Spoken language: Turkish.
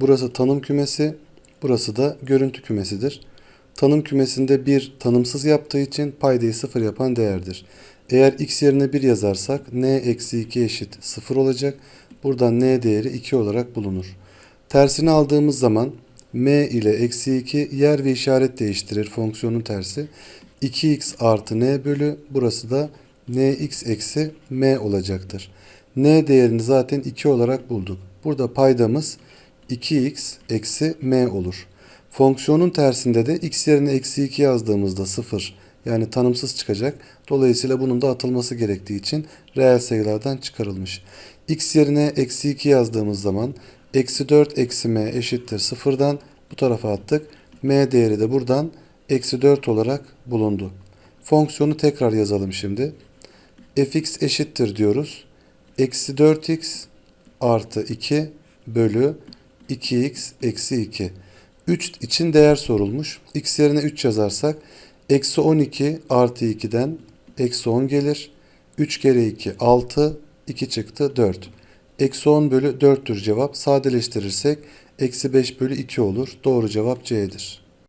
Burası tanım kümesi, burası da görüntü kümesidir. Tanım kümesinde 1 tanımsız yaptığı için paydayı 0 yapan değerdir. Eğer x yerine 1 yazarsak n eksi 2 eşit 0 olacak. Buradan n değeri 2 olarak bulunur. Tersini aldığımız zaman m ile eksi 2 yer ve işaret değiştirir fonksiyonun tersi. 2x artı n bölü burası da nx eksi m olacaktır. n değerini zaten 2 olarak bulduk. Burada paydamız 2x eksi m olur. Fonksiyonun tersinde de x yerine eksi 2 yazdığımızda 0 yani tanımsız çıkacak. Dolayısıyla bunun da atılması gerektiği için reel sayılardan çıkarılmış. x yerine eksi 2 yazdığımız zaman eksi 4 eksi m eşittir 0'dan bu tarafa attık. m değeri de buradan eksi 4 olarak bulundu. Fonksiyonu tekrar yazalım şimdi. fx eşittir diyoruz. Eksi 4x artı 2 bölü 2x eksi 2. 3 için değer sorulmuş. x yerine 3 yazarsak eksi 12 artı 2'den eksi 10 gelir. 3 kere 2 6 2 çıktı 4. Eksi 10 bölü 4'tür cevap. Sadeleştirirsek eksi 5 bölü 2 olur. Doğru cevap C'dir.